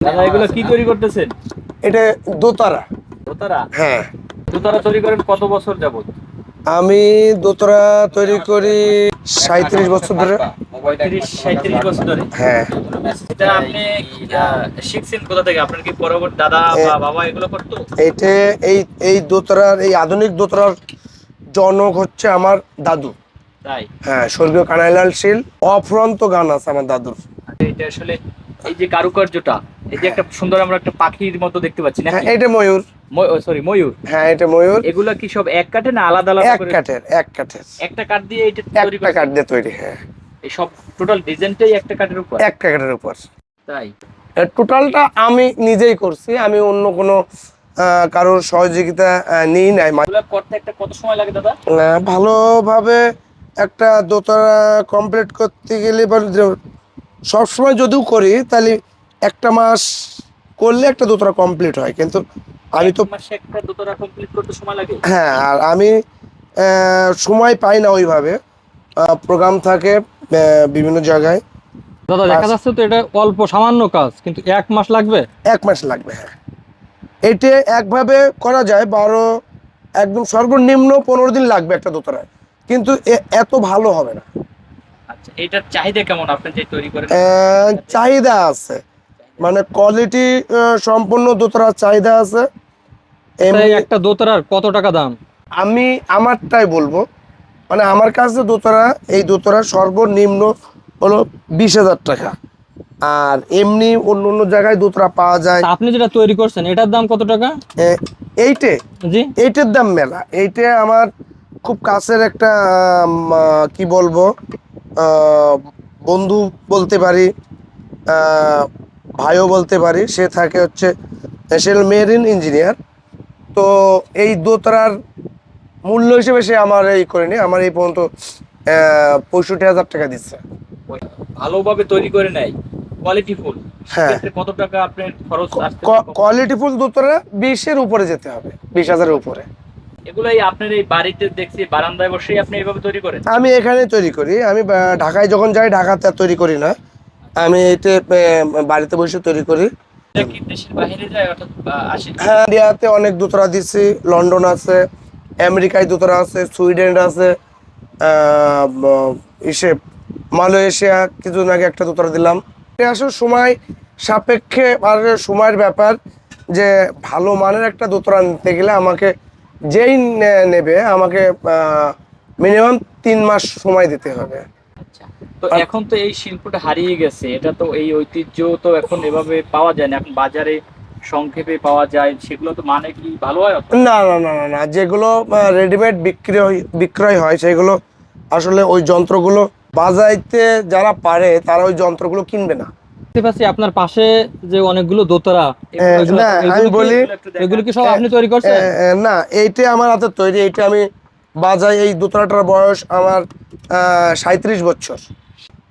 দাদা এগুলো কি তৈরি করতেছেন? এটা দোতারা। দোতারা? হ্যাঁ। দোতারা তৈরি করেন কত বছর যাবত আমি দোতারা তৈরি করি সাঁত্রিশ বছর ধরে। পঁয়ত্রিশ সাঁত্রিশ বছর ধরে? হ্যাঁ। এটা আপনি শিখছেন কোথা থেকে? আপনার কি পরবর্তী দাদা বা বাবা এগুলো করতো? এইটে এই এই দোতারার এই আধুনিক দোতারার জনক হচ্ছে আমার দাদু। তাই? হ্যাঁ স্বর্গীয় কানাইলাল শীল অফুরন্ত গান আছে আমার দাদুর। আচ্ছা, এটা আসলে এই যে কারুকার্যটা এই যে একটা সুন্দর আমরা একটা পাখির মতো দেখতে পাচ্ছি না হ্যাঁ এটা ময়ূর। সরি ময়ূর। হ্যাঁ এটা ময়ূর। এগুলা কি সব এক কাঠে না আলাদা আলাদা এক কাঠের এক কাঠের। একটা কাঠ দিয়ে এটা তৈরি একটা কাঠ দিয়ে তৈরি হ্যাঁ। এই সব টোটাল ডিজাইনটাই একটা কাঠের উপর? এক কাঠের উপর। তাই? টোটালটা আমি নিজেই করছি আমি অন্য কোনো কারোর সহযোগিতা নিই নাই। করতে একটা কত সময় লাগে দাদা? ভালোভাবে একটা দোতারা কমপ্লিট করতে গেলে সবসময় যদিও করি তাহলে একটা মাস করলে একটা দোতারা কমপ্লিট হয় কিন্তু আমি তো মাসে একটা দোতরা কমপ্লিট করতে সময় লাগে? হ্যাঁ আর আমি সময় পাই না ওইভাবে। প্রোগ্রাম থাকে বিভিন্ন জায়গায়। দাদা দেখা যাচ্ছে তো এটা অল্প সামান্য কাজ কিন্তু এক মাস লাগবে? এক মাস লাগবে হ্যাঁ। এটা একভাবে করা যায় বারো একদম সর্বনিম্ন পনেরো দিন লাগবে একটা দোতারায় কিন্তু এ- এত ভালো হবে না। আচ্ছা এটার চাহিদা কেমন আপনি যে তৈরি করেন চাহিদা আছে। মানে কোয়ালিটি সম্পূর্ণ দোতারার চাহিদা আছে। একটা দোতরার কত টাকা দাম? আমি আমারটাই বলব। মানে আমার কাছে দোতরা এই দোতারা সর্বনিম্ন হলো বিশ হাজার টাকা। আর এমনি অন্য অন্য জায়গায় দোতরা পাওয়া যায়। আপনি যেটা তৈরি করছেন এটার দাম কত টাকা? এ, এইটে? জি। এইটার দাম মেলা। এইটে আমার খুব কাছের একটা কি বলব বন্ধু বলতে পারি। ভাইও বলতে পারি সে থাকে হচ্ছে সে মেরিন ইঞ্জিনিয়ার তো এই দোতরার মূল্য হিসেবে সে আমার এই করেনি আমার এই পর্যন্ত পঁয়ষট্টি হাজার টাকা দিচ্ছে। ভালোভাবে তৈরি করে নেয় কোয়ালিটি ফুল হ্যাঁ। কত টাকা আপনার খরচ কোয়ালিটি ফুল দোতারা বিশের উপরে যেতে হবে বিশ হাজারের উপরে। এগুলাই আপনার এই বাড়িতে দেখছি বারান্দায় বসেই আপনি এইভাবে তৈরি করেন? আমি এখানে তৈরি করি আমি ঢাকায় যখন যাই ঢাকাতে তৈরি করি না। আমি এতে বাড়িতে বসে তৈরি করি। এটা হ্যাঁ ইন্ডিয়াতে অনেক দোতরা দিচ্ছি লন্ডন আছে আমেরিকায় দোতরা আছে সুইডেন আছে ইসে মালয়েশিয়া কিছুদিন আগে একটা দোতরা দিলাম। এটা আসলে সময় সাপেক্ষে আর সময়ের ব্যাপার যে ভালো মানের একটা দোতরা নিতে গেলে আমাকে যেই নেবে আমাকে মিনিমাম তিন মাস সময় দিতে হবে। তো এখন তো এই শিল্পটা হারিয়ে গেছে। এটা তো এই ঐতিহ্য তো এখন এভাবে পাওয়া যায় না। এখন বাজারে সংক্ষেপে পাওয়া যায় সেগুলো তো মানে কি ভালো হয় না না না না না যেগুলো রেডিমেড বিক্রয় বিক্রয় হয় সেগুলো আসলে ওই যন্ত্রগুলো বাজাইতে যারা পারে তারা ওই যন্ত্রগুলো কিনবে না। দেখতে পাচ্ছি আপনার পাশে যে অনেকগুলো দোতারা না আমি বলি এগুলো কি সব আপনি তৈরি করছেন? না এইটা আমার হাতে তৈরি এইটা আমি বাজাই এই দোতলাটার বয়স আমার সাঁত্রিশ বছর।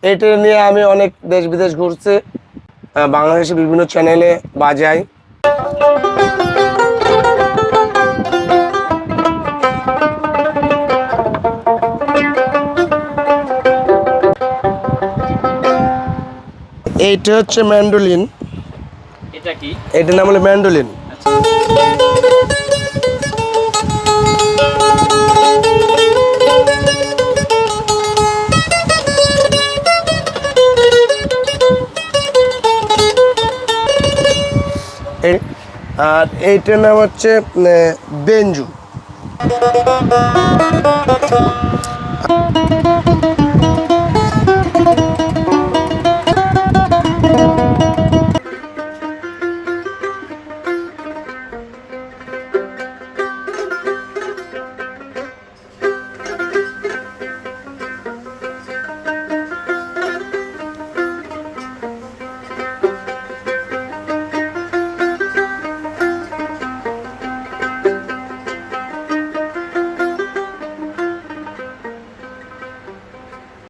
এইটা নিয়ে আমি অনেক দেশ বিদেশ ঘুরছি বাংলাদেশে বিভিন্ন চ্যানেলে বাজাই। এইটা হচ্ছে ম্যান্ডোলিন এটা কি? এটার নাম হলো ম্যান্ডোলিন এই- আর এইটার নাম হচ্ছে বেঞ্জু।